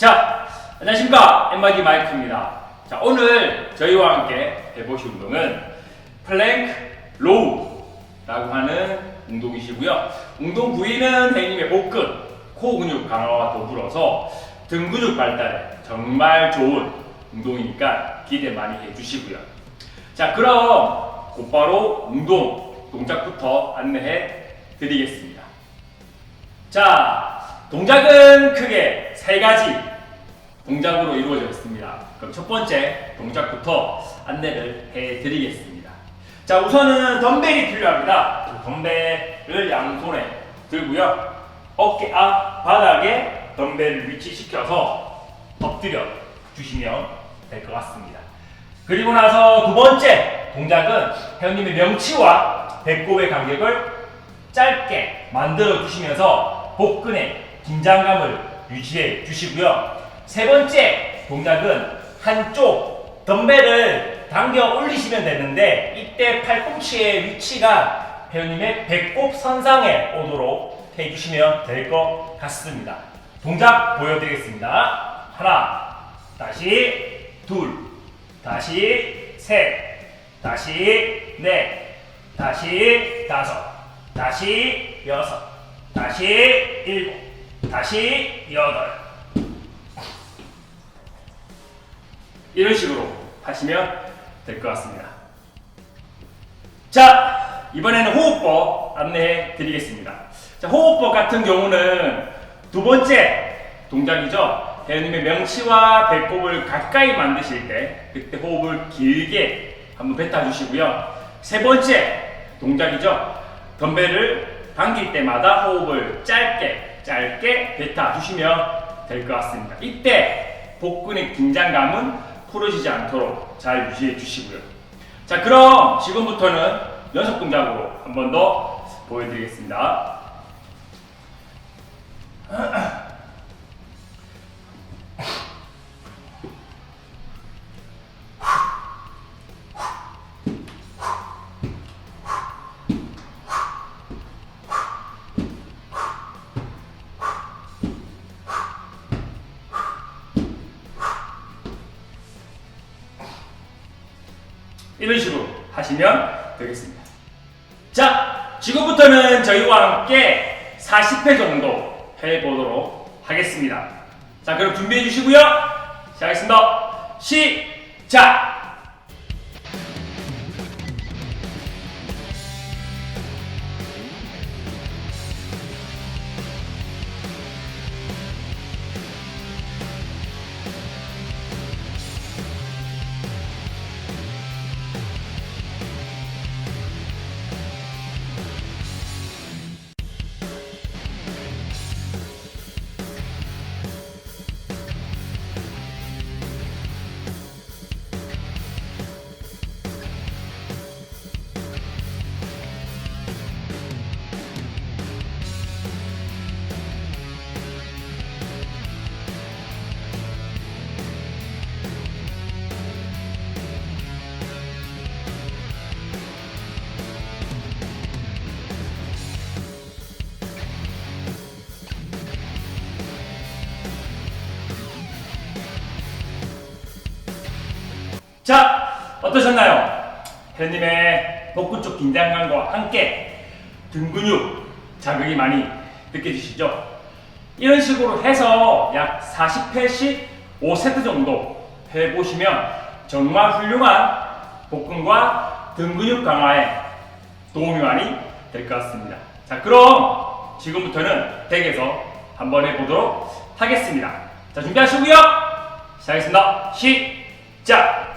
자, 안녕하십니까. 엠바디 마이크입니다. 자, 오늘 저희와 함께 해보실 운동은 플랭크 로우라고 하는 운동이시고요. 운동 부위는 회님의 복근, 코 근육 강화와 더불어서 등 근육 발달에 정말 좋은 운동이니까 기대 많이 해주시고요. 자, 그럼 곧바로 운동 동작부터 안내해 드리겠습니다. 자, 동작은 크게 세 가지 동작으로 이루어져 있습니다. 그럼 첫 번째 동작부터 안내를 해 드리겠습니다. 자, 우선은 덤벨이 필요합니다. 덤벨을 양손에 들고요. 어깨 앞 바닥에 덤벨을 위치시켜서 엎드려 주시면 될 것 같습니다. 그리고 나서 두 번째 동작은 회원님의 명치와 배꼽의 간격을 짧게 만들어 주시면서 복근의 긴장감을 유지해 주시고요. 세 번째 동작은 한쪽 덤벨을 당겨 올리시면 되는데 이때 팔꿈치의 위치가 회원님의 배꼽 선상에 오도록 해주시면 될 것 같습니다. 동작 보여드리겠습니다. 하나, 다시 둘, 다시 셋, 다시 넷, 다시 다섯, 다시 여섯, 다시 일곱, 다시 여덟. 이런 식으로 하시면 될 것 같습니다. 자, 이번에는 호흡법 안내해 드리겠습니다. 자, 호흡법 같은 경우는 두 번째 동작이죠. 대현님의 명치와 배꼽을 가까이 만드실 때 그때 호흡을 길게 한번 뱉어 주시고요. 세 번째 동작이죠. 덤벨을 당길 때마다 호흡을 짧게 짧게 뱉어 주시면 될 것 같습니다. 이때 복근의 긴장감은 풀어지지 않도록 잘 유지해 주시고요. 자, 그럼 지금부터는 연속 동작으로 한 번 더 보여드리겠습니다. 이런 식으로 하시면 되겠습니다. 자, 지금부터는 저희와 함께 40회 정도 해보도록 하겠습니다. 자, 그럼 준비해 주시고요. 시작하겠습니다. 시작! 자, 어떠셨나요? 회원님의 복근 쪽 긴장감과 함께 등 근육 자극이 많이 느껴지시죠? 이런 식으로 해서 약 40회씩 5세트 정도 해보시면 정말 훌륭한 복근과 등 근육 강화에 도움이 많이 될 것 같습니다. 자, 그럼 지금부터는 댁에서 한번 해보도록 하겠습니다. 자, 준비하시고요. 시작하겠습니다. 시작!